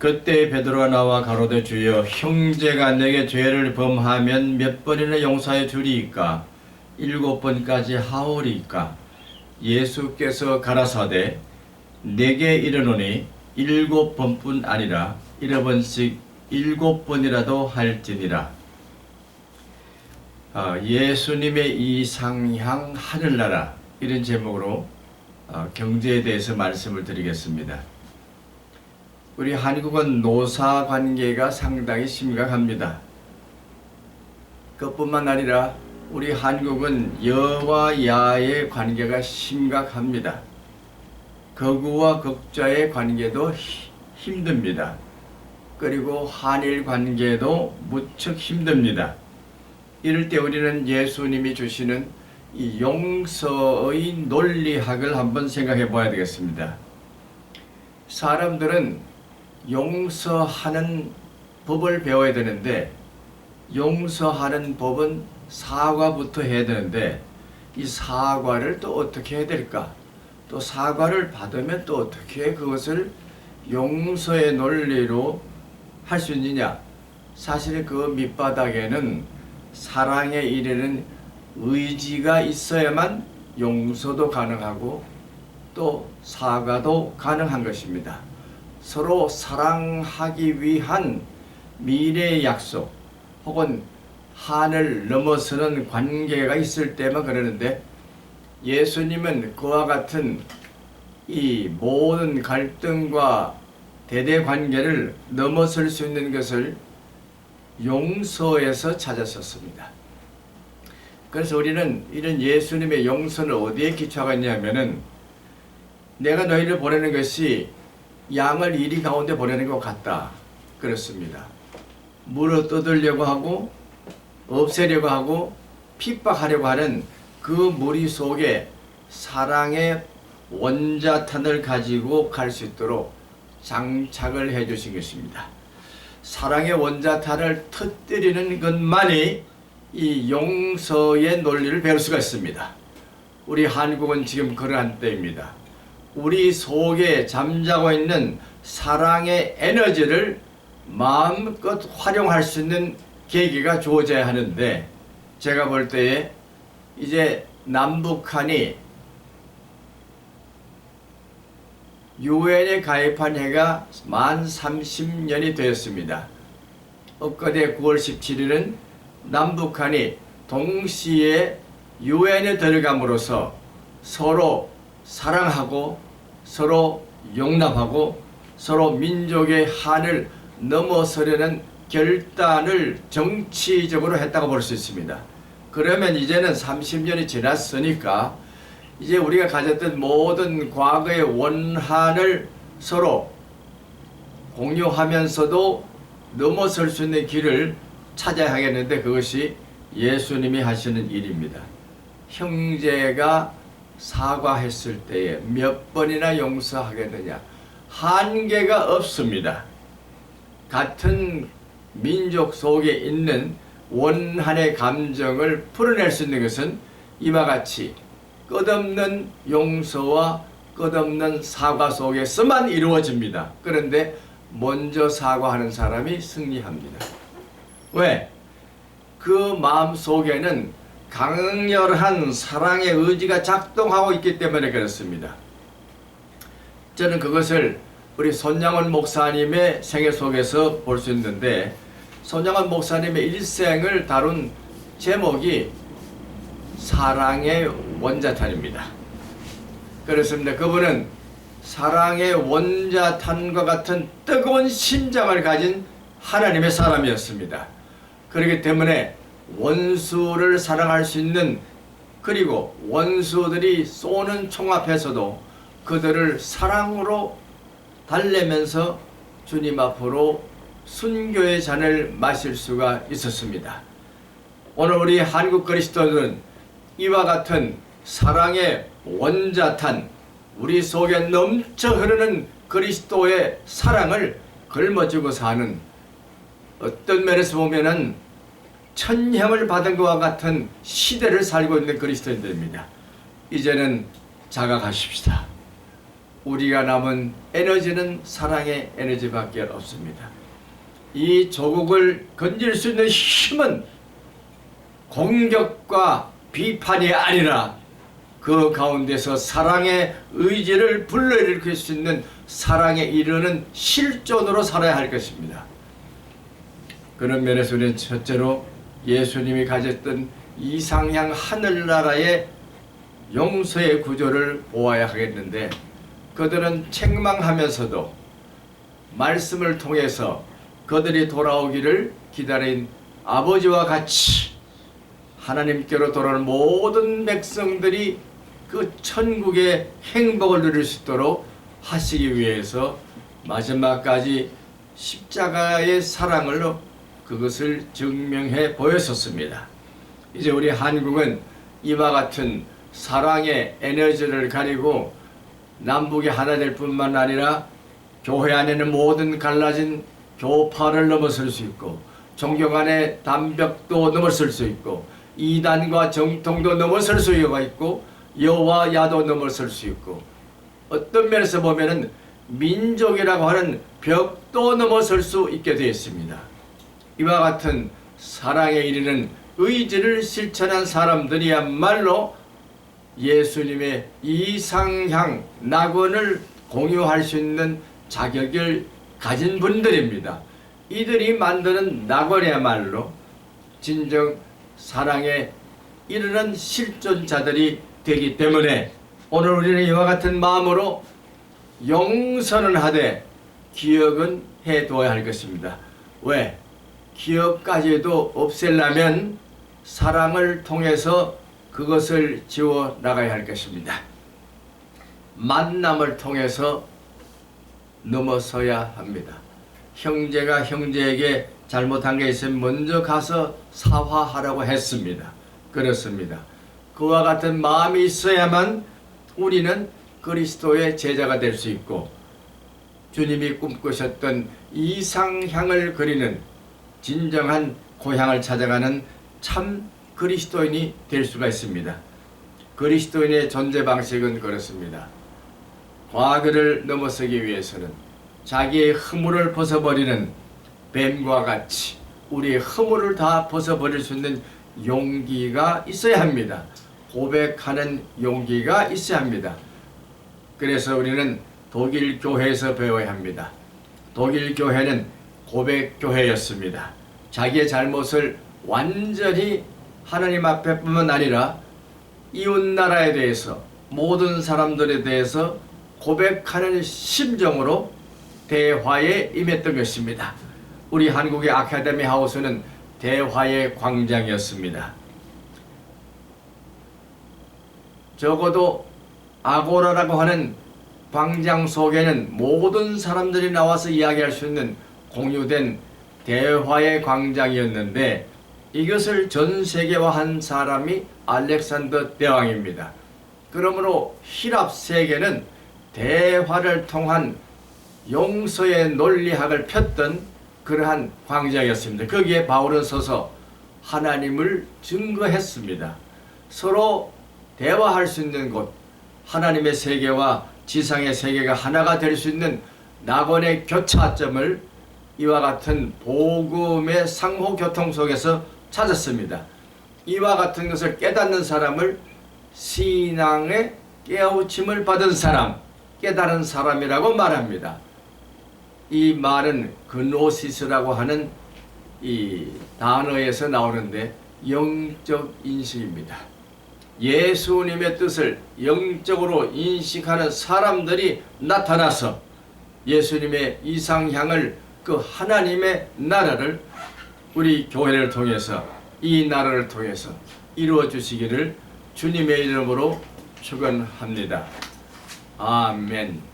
그때 베드로가 나와 가로되 주여 형제가 내게 죄를 범하면 몇 번이나 용서해 주리이까? 일곱 번까지 하오리이까? 예수께서 가라사대 내게 이르노니 일곱 번뿐 아니라 일곱 번씩 일곱 번이라도 할지니라. 아, 예수님의 이 상향 하늘나라 이런 제목으로 아, 경제에 대해서 말씀을 드리겠습니다. 우리 한국은 노사 관계가 상당히 심각합니다. 그뿐만 아니라 우리 한국은 여와 야의 관계가 심각합니다. 거구와 극자의 관계도 히- 힘듭니다. 그리고 한일 관계도 무척 힘듭니다. 이럴 때 우리는 예수님이 주시는 이 용서의 논리학을 한번 생각해 봐야 되겠습니다. 사람들은 용서하는 법을 배워야 되는데 용서하는 법은 사과부터 해야 되는데 이 사과를 또 어떻게 해야 될까? 또 사과를 받으면 또 어떻게 그것을 용서의 논리로 할 수 있느냐? 사실 그 밑바닥에는 사랑에 이르는 의지가 있어야만 용서도 가능하고 또 사과도 가능한 것입니다. 서로 사랑하기 위한 미래의 약속 혹은 한을 넘어서는 관계가 있을 때만 그러는데 예수님은 그와 같은 이 모든 갈등과 대대 관계를 넘어설 수 있는 것을 용서에서 찾았었습니다. 그래서 우리는 이런 예수님의 용서는 어디에 기초가 있냐면은 내가 너희를 보내는 것이 양을 이리 가운데 보내는 것 같다. 그렇습니다. 물어 뜯으려고 하고 없애려고 하고 핍박하려고 하는 그 무리 속에 사랑의 원자탄을 가지고 갈 수 있도록 장착을 해 주신 것입니다. 사랑의 원자탄을 터뜨리는 것만이 이 용서의 논리를 배울 수가 있습니다. 우리 한국은 지금 그러한 때입니다. 우리 속에 잠자고 있는 사랑의 에너지를 마음껏 활용할 수 있는 계기가 주어져야 하는데 제가 볼 때에 이제 남북한이 유엔에 가입한 해가 만 30년이 되었습니다. 엊그제 9월 17일은 남북한이 동시에 유엔에 들어감으로써 서로 사랑하고 서로 용납하고 서로 민족의 한을 넘어서려는 결단을 정치적으로 했다고 볼 수 있습니다. 그러면 이제는 30년이 지났으니까 이제 우리가 가졌던 모든 과거의 원한을 서로 공유하면서도 넘어설 수 있는 길을 찾아야 하겠는데 그것이 예수님이 하시는 일입니다. 형제가 사과했을 때에 몇 번이나 용서하겠느냐? 한계가 없습니다. 같은 민족 속에 있는 원한의 감정을 풀어낼 수 있는 것은 이와 같이 끝없는 용서와 끝없는 사과 속에서만 이루어집니다. 그런데 먼저 사과하는 사람이 승리합니다. 왜? 그 마음 속에는 강렬한 사랑의 의지가 작동하고 있기 때문에 그렇습니다. 저는 그것을 우리 손양원 목사님의 생애 속에서 볼 수 있는데 손양원 목사님의 일생을 다룬 제목이 사랑의 원자탄입니다. 그렇습니다. 그분은 사랑의 원자탄과 같은 뜨거운 심장을 가진 하나님의 사람이었습니다. 그렇기 때문에 원수를 사랑할 수 있는 그리고 원수들이 쏘는 총 앞에서도 그들을 사랑으로 달래면서 주님 앞으로 순교의 잔을 마실 수가 있었습니다. 오늘 우리 한국 그리스도들은 이와 같은 사랑의 원자탄, 우리 속에 넘쳐 흐르는 그리스도의 사랑을 걸머쥐고 사는 어떤 면에서 보면은 천형을 받은 것과 같은 시대를 살고 있는 그리스도인들입니다. 이제는 자각하십시다. 우리가 남은 에너지는 사랑의 에너지밖에 없습니다. 이 조국을 건질 수 있는 힘은 공격과 비판이 아니라 그 가운데서 사랑의 의지를 불러일으킬 수 있는 사랑에 이르는 실존으로 살아야 할 것입니다. 그런 면에서 우리는 첫째로 예수님이 가졌던 이상향 하늘나라의 용서의 구조를 보아야 하겠는데 그들은 책망하면서도 말씀을 통해서 그들이 돌아오기를 기다린 아버지와 같이 하나님께로 돌아오는 모든 백성들이 그 천국의 행복을 누릴 수 있도록 하시기 위해서 마지막까지 십자가의 사랑으로 그것을 증명해 보였었습니다. 이제 우리 한국은 이와 같은 사랑의 에너지를 가리고 남북이 하나 될 뿐만 아니라 교회 안에는 모든 갈라진 교파를 넘어설 수 있고 종교 간의 담벽도 넘어설 수 있고 이단과 정통도 넘어설 수가 있고 여와 야도 넘어설 수 있고 어떤 면에서 보면은 민족이라고 하는 벽도 넘어설 수 있게 되어 있습니다. 이와 같은 사랑에 이르는 의지를 실천한 사람들이야말로 예수님의 이상향 낙원을 공유할 수 있는 자격을 가진 분들입니다. 이들이 만드는 낙원이야말로 진정 사랑에 이르는 실존자들이 되기 때문에 오늘 우리는 이와 같은 마음으로 용서는 하되 기억은 해두어야 할 것입니다. 왜? 기억까지도 없애려면 사랑을 통해서 그것을 지워 나가야 할 것입니다. 만남을 통해서 넘어서야 합니다. 형제가 형제에게 잘못한 게 있으면 먼저 가서 사과하라고 했습니다. 그렇습니다. 그와 같은 마음이 있어야만 우리는 그리스도의 제자가 될 수 있고 주님이 꿈꾸셨던 이상향을 그리는 진정한 고향을 찾아가는 참 그리스도인이 될 수가 있습니다. 그리스도인의 존재 방식은 그렇습니다. 과거를 넘어서기 위해서는 자기의 허물을 벗어버리는 뱀과 같이 우리의 허물을 다 벗어버릴 수 있는 용기가 있어야 합니다. 고백하는 용기가 있어야 합니다. 그래서 우리는 독일 교회에서 배워야 합니다. 독일 교회는 고백 교회였습니다. 자기의 잘못을 완전히 하나님 앞에뿐만 아니라 이웃 나라에 대해서 모든 사람들에 대해서 고백하는 심정으로 대화에 임했던 것입니다. 우리 한국의 아카데미 하우스는 대화의 광장이었습니다. 적어도 아고라라고 하는 광장 속에는 모든 사람들이 나와서 이야기할 수 있는 공유된 대화의 광장이었는데 이것을 전 세계화한 사람이 알렉산더 대왕입니다. 그러므로 히랍 세계는 대화를 통한 용서의 논리학을 폈던 그러한 광장이었습니다. 거기에 바울은 서서 하나님을 증거했습니다. 서로 대화할 수 있는 곳, 하나님의 세계와 지상의 세계가 하나가 될 수 있는 낙원의 교차점을 이와 같은 복음의 상호 교통 속에서 찾았습니다. 이와 같은 것을 깨닫는 사람을 신앙의 깨우침을 받은 사람, 깨달은 사람이라고 말합니다. 이 말은 그노시스라고 하는 이 단어에서 나오는데 영적 인식입니다. 예수님의 뜻을 영적으로 인식하는 사람들이 나타나서 예수님의 이상향을 그 하나님의 나라를 우리 교회를 통해서 이 나라를 통해서 이루어 주시기를 주님의 이름으로 축원합니다. 아멘.